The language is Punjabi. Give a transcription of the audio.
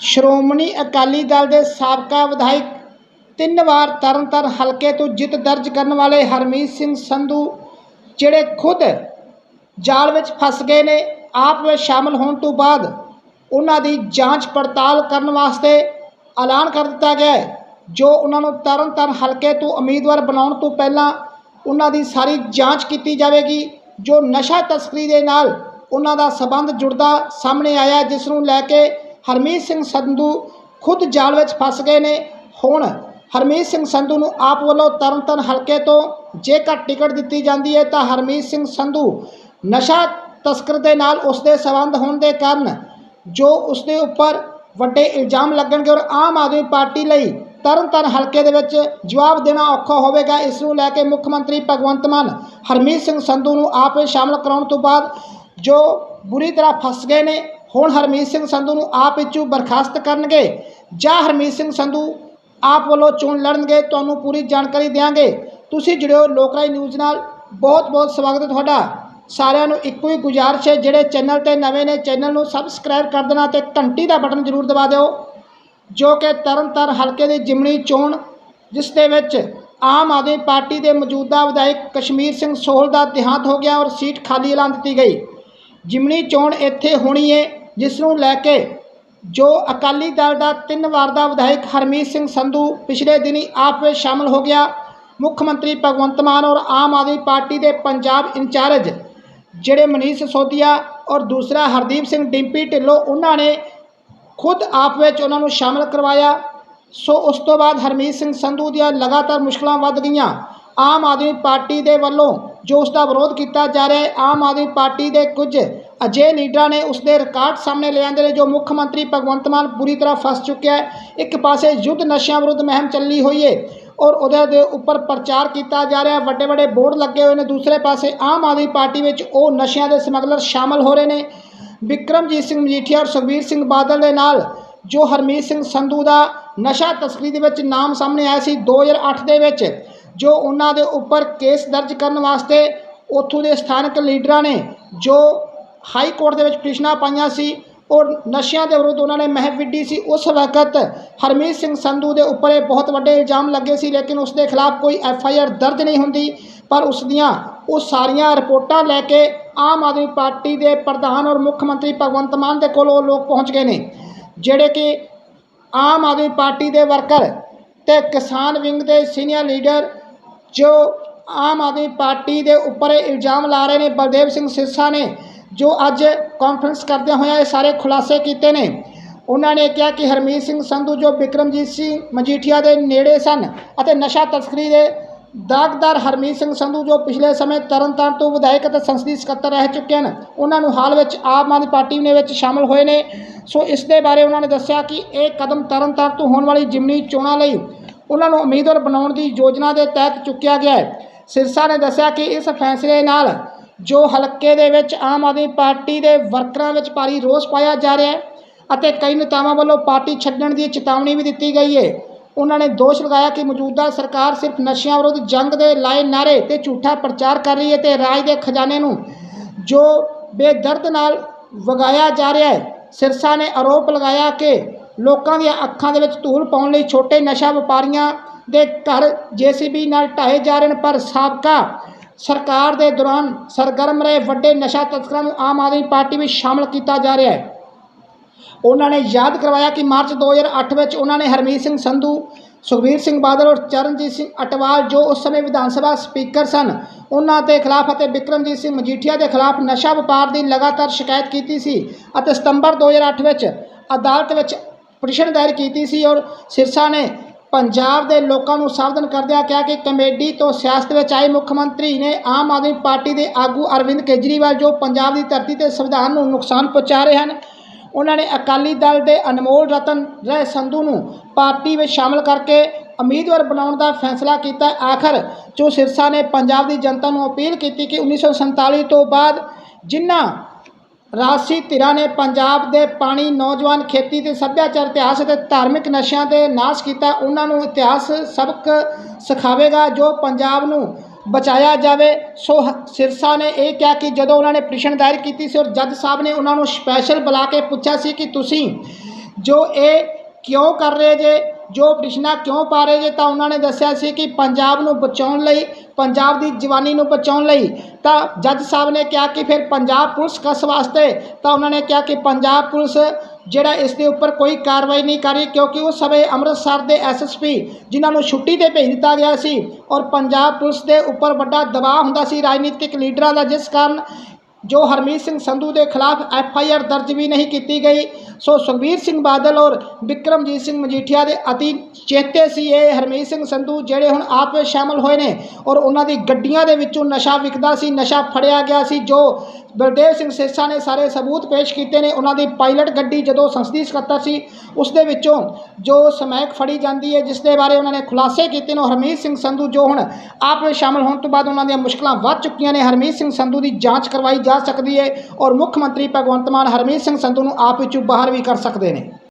ਸ਼੍ਰੋਮਣੀ ਅਕਾਲੀ ਦਲ ਦੇ ਸਾਬਕਾ ਵਿਧਾਇਕ ਤਿੰਨ ਵਾਰ ਤਰਨਤਾਰਨ ਹਲਕੇ ਤੋਂ ਜਿੱਤ ਦਰਜ ਕਰਨ ਵਾਲੇ ਹਰਮੀਤ ਸਿੰਘ ਸੰਧੂ, ਜਿਹੜੇ ਖੁਦ ਜਾਲ ਵਿੱਚ ਫਸ ਗਏ ਨੇ, ਆਪ ਵਿੱਚ ਸ਼ਾਮਲ ਹੋਣ ਤੋਂ ਬਾਅਦ ਉਹਨਾਂ ਦੀ ਜਾਂਚ ਪੜਤਾਲ ਕਰਨ ਵਾਸਤੇ ਐਲਾਨ ਕਰ ਦਿੱਤਾ ਗਿਆ ਹੈ, ਜੋ ਉਹਨਾਂ ਨੂੰ ਤਰਨਤਾਰਨ ਹਲਕੇ ਤੋਂ ਉਮੀਦਵਾਰ ਬਣਾਉਣ ਤੋਂ ਪਹਿਲਾਂ ਉਹਨਾਂ ਦੀ ਸਾਰੀ ਜਾਂਚ ਕੀਤੀ ਜਾਵੇਗੀ, ਜੋ ਨਸ਼ਾ ਤਸਕਰੀ ਦੇ ਨਾਲ ਉਹਨਾਂ ਦਾ ਸਬੰਧ ਜੁੜਦਾ ਸਾਹਮਣੇ ਆਇਆ ਜਿਸ ਨੂੰ ਲੈ ਕੇ ਹਰਮੀਤ ਸਿੰਘ ਸੰਧੂ ਖੁਦ ਜਾਲ ਵਿੱਚ ਫਸ ਗਏ ਨੇ। ਹੁਣ ਹਰਮੀਤ ਸਿੰਘ ਸੰਧੂ ਨੂੰ ਆਪ ਵੱਲੋਂ ਤਰਨਤਾਰਨ ਹਲਕੇ ਤੋਂ ਜੇਕਰ ਟਿਕਟ ਦਿੱਤੀ ਜਾਂਦੀ ਹੈ, ਤਾਂ ਹਰਮੀਤ ਸਿੰਘ ਸੰਧੂ ਨਸ਼ਾ ਤਸਕਰ ਦੇ ਨਾਲ ਉਸ ਦੇ ਸਬੰਧ ਹੋਣ ਦੇ ਕਾਰਨ ਜੋ ਉਸ ਦੇ ਉੱਪਰ ਵੱਡੇ ਇਲਜ਼ਾਮ ਲੱਗਣਗੇ ਔਰ ਆਮ ਆਦਮੀ ਪਾਰਟੀ ਲਈ ਤਰਨਤਾਰਨ ਹਲਕੇ ਦੇ ਵਿੱਚ ਜਵਾਬ ਦੇਣਾ ਔਖਾ ਹੋਵੇਗਾ, ਇਸ ਨੂੰ ਲੈ ਕੇ ਮੁੱਖ ਮੰਤਰੀ ਭਗਵੰਤ ਮਾਨ, ਹਰਮੀਤ ਸਿੰਘ ਸੰਧੂ ਨੂੰ ਆਪ ਵਿੱਚ ਸ਼ਾਮਲ ਕਰਾਉਣ ਤੋਂ ਬਾਅਦ ਜੋ ਬੁਰੀ ਤਰ੍ਹਾਂ ਫਸ ਗਏ ਨੇ ਹੁਣ ਹਰਮੀਤ ਸਿੰਘ ਸੰਧੂ ਨੂੰ ਆਪ ਵਿੱਚੋਂ ਬਰਖਾਸਤ ਕਰਨਗੇ ਜਾਂ ਹਰਮੀਤ ਸਿੰਘ ਸੰਧੂ ਆਪ ਵੱਲੋਂ ਚੋਣ ਲੜਨਗੇ, ਤੁਹਾਨੂੰ ਪੂਰੀ ਜਾਣਕਾਰੀ ਦੇਵਾਂਗੇ ਤੁਸੀਂ ਜੁੜਿਓ ਲੋਕਰਾਈ ਨਿਊਜ਼ ਨਾਲ। ਬਹੁਤ ਬਹੁਤ ਸਵਾਗਤ ਹੈ ਤੁਹਾਡਾ। ਸਾਰਿਆਂ ਨੂੰ ਇੱਕੋ ਹੀ ਗੁਜ਼ਾਰਿਸ਼ ਹੈ, ਜਿਹੜੇ ਚੈਨਲ ਤੇ ਨਵੇਂ ਨੇ, ਚੈਨਲ ਨੂੰ ਸਬਸਕ੍ਰਾਈਬ ਕਰ ਦੇਣਾ ਤੇ ਘੰਟੀ ਦਾ ਬਟਨ ਜ਼ਰੂਰ ਦਬਾ ਦਿਓ, ਜੋ ਕਿ ਤਰਨਤਾਰਨ ਹਲਕੇ ਦੀ ਜਿਮਣੀ ਚੋਣ, ਜਿਸ ਦੇ ਵਿੱਚ ਆਮ ਆਦਮੀ ਪਾਰਟੀ ਦੇ ਮੌਜੂਦਾ ਵਿਧਾਇਕ ਕਸ਼ਮੀਰ ਸਿੰਘ ਸੋਹਲ ਦਾ ਦੇਹਾਂਤ ਹੋ ਗਿਆ ਔਰ ਸੀਟ ਖਾਲੀ ਐਲਾਨ ਦਿੱਤੀ ਗਈ। ਜਿਮਣੀ ਚੋਣ ਇੱਥੇ ਹੋਣੀ ਹੈ ਜਿਸ ਨੂੰ ਲੈ ਕੇ ਜੋ ਅਕਾਲੀ ਦਲ ਦਾ ਤਿੰਨ ਵਾਰ ਦਾ ਵਿਧਾਇਕ ਹਰਮੀਤ ਸਿੰਘ ਸੰਧੂ ਪਿਛਲੇ ਦਿਨੀ ਆਪ ਵਿੱਚ ਸ਼ਾਮਲ ਹੋ ਗਿਆ। ਮੁੱਖ ਮੰਤਰੀ ਭਗਵੰਤ ਮਾਨ ਔਰ ਆਮ ਆਦਮੀ ਪਾਰਟੀ ਦੇ ਪੰਜਾਬ ਇੰਚਾਰਜ ਜਿਹੜੇ ਮਨੀਸ਼ ਸੋਦੀਆ ਔਰ ਦੂਸਰਾ ਹਰਦੀਪ ਸਿੰਘ ਡਿੰਪੀ ਢਿੱਲੋਂ ਉਹਨਾਂ ਨੇ ਖੁਦ ਆਪ ਵਿੱਚ ਉਹਨਾਂ ਨੂੰ ਸ਼ਾਮਲ ਕਰਵਾਇਆ। ਸੋ ਉਸ ਤੋਂ ਬਾਅਦ ਹਰਮੀਤ ਸਿੰਘ ਸੰਧੂ ਦੀਆਂ ਲਗਾਤਾਰ ਮੁਸ਼ਕਲਾਂ ਵੱਧ ਗਈਆਂ। ਆਮ ਆਦਮੀ ਪਾਰਟੀ ਦੇ ਵੱਲੋਂ ਜੋ ਉਸ ਦਾ ਵਿਰੋਧ ਕੀਤਾ ਜਾ ਰਿਹਾ ਹੈ, ਆਮ ਆਦਮੀ ਪਾਰਟੀ ਦੇ ਕੁਝ ਅਜੇ ਲੀਡਰਾਂ ਨੇ ਉਸਦੇ ਰਿਕਾਰਡ ਸਾਹਮਣੇ ਲਿਆਂਦੇ ਨੇ ਜੋ ਮੁੱਖ ਮੰਤਰੀ ਭਗਵੰਤ ਮਾਨ ਪੂਰੀ ਤਰ੍ਹਾਂ ਫਸ ਚੁੱਕਿਆ ਹੈ। ਇੱਕ ਪਾਸੇ ਯੁੱਧ ਨਸ਼ਿਆਂ ਵਿਰੁੱਧ ਮੁਹਿੰਮ ਚੱਲੀ ਹੋਈ ਹੈ ਔਰ ਉਹਦੇ ਦੇ ਉੱਪਰ ਪ੍ਰਚਾਰ ਕੀਤਾ ਜਾ ਰਿਹਾ ਵੱਡੇ ਵੱਡੇ ਬੋਰਡ ਲੱਗੇ ਹੋਏ ਨੇ। ਦੂਸਰੇ ਪਾਸੇ ਆਮ ਆਦਮੀ ਪਾਰਟੀ ਵਿੱਚ ਉਹ ਨਸ਼ਿਆਂ ਦੇ ਸਮਗਲਰ ਸ਼ਾਮਲ ਹੋ ਰਹੇ ਨੇ। ਵਿਕਰਮਜੀਤ ਸਿੰਘ ਮਜੀਠੀਆ ਔਰ ਸੁਖਬੀਰ ਸਿੰਘ ਬਾਦਲ ਦੇ ਨਾਲ ਜੋ ਹਰਮੀਤ ਸਿੰਘ ਸੰਧੂ ਦਾ ਨਸ਼ਾ ਤਸਕਰੀ ਦੇ ਵਿੱਚ ਨਾਮ ਸਾਹਮਣੇ ਆਇਆ ਸੀ 2008 ਦੇ ਵਿੱਚ, ਜੋ ਉਹਨਾਂ ਦੇ ਉੱਪਰ ਕੇਸ ਦਰਜ ਕਰਨ ਵਾਸਤੇ ਉੱਥੋਂ ਦੇ ਸਥਾਨਕ ਲੀਡਰਾਂ ਨੇ ਜੋ ਹਾਈ ਕੋਰਟ ਦੇ ਵਿੱਚ ਪਟੀਸ਼ਨਾਂ ਪਾਈਆਂ ਸੀ ਔਰ ਨਸ਼ਿਆਂ ਦੇ ਵਿਰੁੱਧ ਉਹਨਾਂ ਨੇ ਮਹਿਮ ਵਿੱਢੀ ਸੀ। ਉਸ ਵਕਤ ਹਰਮੀਤ ਸਿੰਘ ਸੰਧੂ ਦੇ ਉੱਪਰ ਇਹ ਬਹੁਤ ਵੱਡੇ ਇਲਜ਼ਾਮ ਲੱਗੇ ਸੀ, ਲੇਕਿਨ ਉਸ ਦੇ ਖਿਲਾਫ ਕੋਈ ਐਫ ਆਈ ਆਰ ਦਰਜ ਨਹੀਂ ਹੁੰਦੀ। ਪਰ ਉਸ ਦੀਆਂ ਉਹ ਸਾਰੀਆਂ ਰਿਪੋਰਟਾਂ ਲੈ ਕੇ ਆਮ ਆਦਮੀ ਪਾਰਟੀ ਦੇ ਪ੍ਰਧਾਨ ਔਰ ਮੁੱਖ ਮੰਤਰੀ ਭਗਵੰਤ ਮਾਨ ਦੇ ਕੋਲ ਉਹ ਲੋਕ ਪਹੁੰਚ ਗਏ ਨੇ, ਜਿਹੜੇ ਕਿ ਆਮ ਆਦਮੀ ਪਾਰਟੀ ਦੇ ਵਰਕਰ ਤੇ ਕਿਸਾਨ ਵਿੰਗ ਦੇ ਸੀਨੀਅਰ ਲੀਡਰ ਜੋ ਆਮ ਆਦਮੀ ਪਾਰਟੀ ਦੇ ਉੱਪਰ ਇਲਜ਼ਾਮ ਲਾ ਰਹੇ ਨੇ। ਬਲਦੇਵ ਸਿੰਘ ਸਿਰਸਾ ਨੇ ਜੋ ਅੱਜ ਕਾਨਫਰੰਸ ਕਰਦਿਆਂ ਹੋਇਆਂ ਇਹ ਸਾਰੇ ਖੁਲਾਸੇ ਕੀਤੇ ਨੇ, ਉਹਨਾਂ ਨੇ ਕਿਹਾ ਕਿ ਹਰਮੀਤ ਸਿੰਘ ਸੰਧੂ ਜੋ ਵਿਕਰਮਜੀਤ ਸਿੰਘ ਮਜੀਠੀਆ ਦੇ ਨੇੜੇ ਸਨ ਅਤੇ ਨਸ਼ਾ ਤਸਕਰੀ ਦੇ ਦਾਗਦਾਰ ਹਰਮੀਤ ਸਿੰਘ ਸੰਧੂ ਜੋ ਪਿਛਲੇ ਸਮੇਂ ਤਰਨਤਾਰਨ ਤੋਂ ਵਿਧਾਇਕ ਅਤੇ ਸੰਸਦੀ ਸਕੱਤਰ ਰਹਿ ਚੁੱਕੇ ਹਨ, ਉਹਨਾਂ ਨੂੰ ਹਾਲ ਵਿੱਚ ਆਮ ਆਦਮੀ ਪਾਰਟੀ ਨੇ ਵਿੱਚ ਸ਼ਾਮਲ ਹੋਏ ਨੇ। ਸੋ ਇਸ ਦੇ ਬਾਰੇ ਉਹਨਾਂ ਨੇ ਦੱਸਿਆ ਕਿ ਇਹ ਕਦਮ ਤਰਨਤਾਰਨ ਤੋਂ ਹੋਣ ਵਾਲੀ ਜਿਮਨੀ ਚੋਣਾਂ ਲਈ ਉਹਨਾਂ ਨੂੰ ਉਮੀਦਵਾਰ ਬਣਾਉਣ ਦੀ ਯੋਜਨਾ ਦੇ ਤਹਿਤ ਚੁੱਕਿਆ ਗਿਆ ਹੈ। ਸਿਰਸਾ ਨੇ ਦੱਸਿਆ ਕਿ ਇਸ ਫੈਸਲੇ ਨਾਲ ਜੋ ਹਲਕੇ ਦੇ ਵਿੱਚ ਆਮ ਆਦਮੀ ਪਾਰਟੀ ਦੇ ਵਰਕਰਾਂ ਵਿੱਚ ਭਾਰੀ ਰੋਸ ਪਾਇਆ ਜਾ ਰਿਹਾ ਹੈ ਅਤੇ ਕਈ ਨੇਤਾਵਾਂ ਵੱਲੋਂ ਪਾਰਟੀ ਛੱਡਣ ਦੀ ਚੇਤਾਵਨੀ ਵੀ ਦਿੱਤੀ ਗਈ ਹੈ। ਉਹਨਾਂ ਨੇ ਦੋਸ਼ ਲਗਾਇਆ ਕਿ ਮੌਜੂਦਾ ਸਰਕਾਰ ਸਿਰਫ ਨਸ਼ਿਆਂ ਵਿਰੁੱਧ ਜੰਗ ਦੇ ਲਾਏ ਨਾਰੇ ਤੇ ਝੂਠਾ ਪ੍ਰਚਾਰ ਕਰ ਰਹੀ ਹੈ ਤੇ ਰਾਜ ਦੇ ਖਜ਼ਾਨੇ ਨੂੰ ਜੋ ਬੇਦਰਦ ਨਾਲ ਵਗਾਇਆ ਜਾ ਰਿਹਾ ਹੈ, ਸਿਰਸਾ ਨੇ ਆਰੋਪ ਲਗਾਇਆ ਕਿ ਲੋਕਾਂ ਦੀਆਂ ਅੱਖਾਂ ਦੇ ਵਿੱਚ ਧੂਲ ਪਾਉਣ ਲਈ ਛੋਟੇ ਨਸ਼ਾ ਵਪਾਰੀਆਂ ਦੇ ਘਰ ਜੀਸੀਬੀ ਨਾਲ ਢਾਏ ਜਾ ਰਹੇ ਨੇ, ਪਰ ਸਾਬਕਾ ਸਰਕਾਰ ਦੇ ਦੌਰਾਨ ਸਰਗਰਮ ਰਹੇ ਵੱਡੇ ਨਸ਼ਾ ਤਸਕਰਾਂ ਨੂੰ ਆਮ ਆਦਮੀ ਪਾਰਟੀ ਵਿੱਚ ਸ਼ਾਮਲ ਕੀਤਾ ਜਾ ਰਿਹਾ ਹੈ। ਉਹਨਾਂ ਨੇ ਯਾਦ ਕਰਵਾਇਆ ਕਿ ਮਾਰਚ 2008 ਵਿੱਚ ਉਹਨਾਂ ਨੇ ਹਰਮੀਤ ਸਿੰਘ ਸੰਧੂ, ਸੁਖਬੀਰ ਸਿੰਘ ਬਾਦਲ ਔਰ ਚਰਨਜੀਤ ਸਿੰਘ ਅਟਵਾਲ ਜੋ ਉਸ ਸਮੇਂ ਵਿਧਾਨ ਸਭਾ ਸਪੀਕਰ ਸਨ, ਉਹਨਾਂ ਦੇ ਖਿਲਾਫ ਅਤੇ ਵਿਕਰਮਜੀਤ ਸਿੰਘ ਮਜੀਠੀਆ ਦੇ ਖਿਲਾਫ ਨਸ਼ਾ ਵਪਾਰ ਦੀ ਲਗਾਤਾਰ ਸ਼ਿਕਾਇਤ ਕੀਤੀ ਸੀ ਅਤੇ ਸਤੰਬਰ 2008 ਵਿੱਚ ਅਦਾਲਤ ਵਿੱਚ ਪਟੀਸ਼ਨ ਦਾਇਰ ਕੀਤੀ ਸੀ ਔਰ ਸਿਰਸਾ ਨੇ ਪੰਜਾਬ ਦੇ ਲੋਕਾਂ ਨੂੰ ਸਾਵਧਾਨ ਕਰਦਿਆਂ ਕਿਹਾ ਕਿ ਕਮੇਡੀ ਤੋਂ ਸਿਆਸਤ ਵਿੱਚ ਆਏ ਮੁੱਖ ਮੰਤਰੀ ਨੇ ਆਮ ਆਦਮੀ ਪਾਰਟੀ ਦੇ ਆਗੂ ਅਰਵਿੰਦ ਕੇਜਰੀਵਾਲ, ਜੋ ਪੰਜਾਬ ਦੀ ਧਰਤੀ ਤੇ ਸੰਵਿਧਾਨ ਨੂੰ ਨੁਕਸਾਨ ਪਹੁੰਚਾ ਰਹੇ ਹਨ, ਉਹਨਾਂ ਨੇ ਅਕਾਲੀ ਦਲ ਦੇ ਅਨਮੋਲ ਰਤਨ, ਰਹਿ ਸੰਧੂ ਨੂੰ ਪਾਰਟੀ ਵਿੱਚ ਸ਼ਾਮਲ ਕਰਕੇ ਉਮੀਦਵਾਰ ਬਣਾਉਣ ਦਾ ਫੈਸਲਾ ਕੀਤਾ। ਆਖਰ ਜੋ ਸਿਰਸਾ ਨੇ ਪੰਜਾਬ ਦੀ ਜਨਤਾ ਨੂੰ ਅਪੀਲ ਕੀਤੀ ਕਿ 1947 ਤੋਂ ਬਾਅਦ ਜਿਨ੍ਹਾਂ ਰਾਜਸੀ ਧਿਰਾਂ ਨੇ ਪੰਜਾਬ ਦੇ ਪਾਣੀ ਨੌਜਵਾਨ ਖੇਤੀ ਤੇ ਸੱਭਿਆਚਾਰ, ਇਤਿਹਾਸ ਅਤੇ ਧਾਰਮਿਕ ਨਸ਼ਿਆਂ ਦੇ ਨਾਸ਼ ਕੀਤਾ। ਉਹਨਾਂ ਨੂੰ ਇਤਿਹਾਸ ਸਬਕ ਸਿਖਾਵੇਗਾ ਜੋ ਪੰਜਾਬ ਨੂੰ ਬਚਾਇਆ ਜਾਵੇ। ਸੋ ਸਿਰਸਾ ਨੇ ਇਹ ਕਿਹਾ ਕਿ ਜਦੋਂ ਉਹਨਾਂ ਨੇ ਪਟੀਸ਼ਨ ਦਾਇਰ ਕੀਤੀ ਸੀ ਔਰ ਜੱਜ ਸਾਹਿਬ ਨੇ ਉਹਨਾਂ ਨੂੰ ਸਪੈਸ਼ਲ ਬੁਲਾ ਕੇ ਪੁੱਛਿਆ ਸੀ ਕਿ ਤੁਸੀਂ ਜੋ ਇਹ ਕਿਉਂ ਕਰ ਰਹੇ ਜੇ, ਜੋ ਪਟੀਸ਼ਨਾਂ ਕਿਉਂ ਪਾ ਰਹੇ ਜੇ, ਤਾਂ ਉਹਨਾਂ ਨੇ ਦੱਸਿਆ ਸੀ ਕਿ ਪੰਜਾਬ ਨੂੰ ਬਚਾਉਣ ਲਈ ਪੰਜਾਬ ਦੀ ਜਵਾਨੀ ਨੂੰ ਬਚਾਉਣ ਲਈ, ਤਾਂ ਜੱਜ ਸਾਹਿਬ ਨੇ ਕਿਹਾ ਕਿ ਫਿਰ ਪੰਜਾਬ ਪੁਲਿਸ ਕਸ ਵਾਸਤੇ, ਤਾਂ ਉਹਨਾਂ ਨੇ ਕਿਹਾ ਕਿ ਪੰਜਾਬ ਪੁਲਿਸ ਜਿਹੜਾ ਇਸ ਦੇ ਉੱਪਰ ਕੋਈ ਕਾਰਵਾਈ ਨਹੀਂ ਕਰ ਰਹੀ, ਕਿਉਂਕਿ ਉਸ ਸਮੇਂ ਅੰਮ੍ਰਿਤਸਰ ਦੇ ਐਸਐਸਪੀ ਜਿਨ੍ਹਾਂ ਨੂੰ ਛੁੱਟੀ ਤੇ ਭੇਜ ਦਿੱਤਾ ਗਿਆ ਸੀ, ਔਰ ਪੰਜਾਬ ਪੁਲਿਸ ਦੇ ਉੱਪਰ ਵੱਡਾ ਦਬਾਅ ਹੁੰਦਾ ਸੀ, ਰਾਜਨੀਤਿਕ ਲੀਡਰਾਂ ਦਾ, ਜਿਸ ਕਾਰਨ ਜੋ ਹਰਮੀਤ ਸਿੰਘ ਸੰਧੂ ਦੇ ਖਿਲਾਫ ਐਫ ਆਈ ਆਰ ਦਰਜ ਵੀ ਨਹੀਂ ਕੀਤੀ ਗਈ, ਸੋ ਸੁਖਬੀਰ ਸਿੰਘ ਬਾਦਲ ਔਰ ਵਿਕਰਮਜੀਤ ਸਿੰਘ ਮਜੀਠੀਆ ਦੇ ਅਤੀ ਚੇਤੇ ਸੀ ਇਹ ਹਰਮੀਤ ਸਿੰਘ ਸੰਧੂ ਜਿਹੜੇ ਹੁਣ ਆਪ ਵਿੱਚ ਸ਼ਾਮਲ ਹੋਏ ਨੇ ਔਰ ਉਹਨਾਂ ਦੀ ਗੱਡੀਆਂ ਦੇ ਵਿੱਚੋਂ ਨਸ਼ਾ ਵਿਕਦਾ ਸੀ, ਨਸ਼ਾ ਫੜਿਆ ਗਿਆ ਸੀ, ਜੋ ਬਲਦੇਵ ਸਿੰਘ ਸੇਸਾ ਨੇ ਸਾਰੇ ਸਬੂਤ ਪੇਸ਼ ਕੀਤੇ ਨੇ, ਉਹਨਾਂ ਦੀ ਪਾਇਲਟ ਗੱਡੀ ਜਦੋਂ ਸੰਸਦੀ ਸਕੱਤਰ ਸੀ, ਉਸ ਦੇ ਵਿੱਚੋਂ ਜੋ ਸਮੈਕ ਫੜੀ ਜਾਂਦੀ ਹੈ ਜਿਸ ਦੇ ਬਾਰੇ ਉਹਨਾਂ ਨੇ ਖੁਲਾਸੇ ਕੀਤੇ ਨੇ ਔਰ ਹਰਮੀਤ ਸਿੰਘ ਸੰਧੂ ਜੋ ਹੁਣ ਆਪ ਵਿੱਚ ਸ਼ਾਮਲ ਹੋਣ ਤੋਂ ਬਾਅਦ ਉਹਨਾਂ ਦੀਆਂ ਮੁਸ਼ਕਲਾਂ ਵੱਧ ਚੁੱਕੀਆਂ ਨੇ, ਹਰਮੀਤ ਸਿੰਘ ਸੰਧੂ ਦੀ ਜਾਂਚ ਕਰਵਾਈ ਜਾ ਸਕਦੀ ਹੈ ਔਰ ਮੁੱਖ ਮੰਤਰੀ ਭਗਵੰਤ ਮਾਨ ਹਰਮੀਤ ਸਿੰਘ ਸੰਧੂ ਨੂੰ ਆਪ ਵਿੱਚੋਂ ਬਾਹਰ ਵੀ ਕਰ ਸਕਦੇ ਨੇ।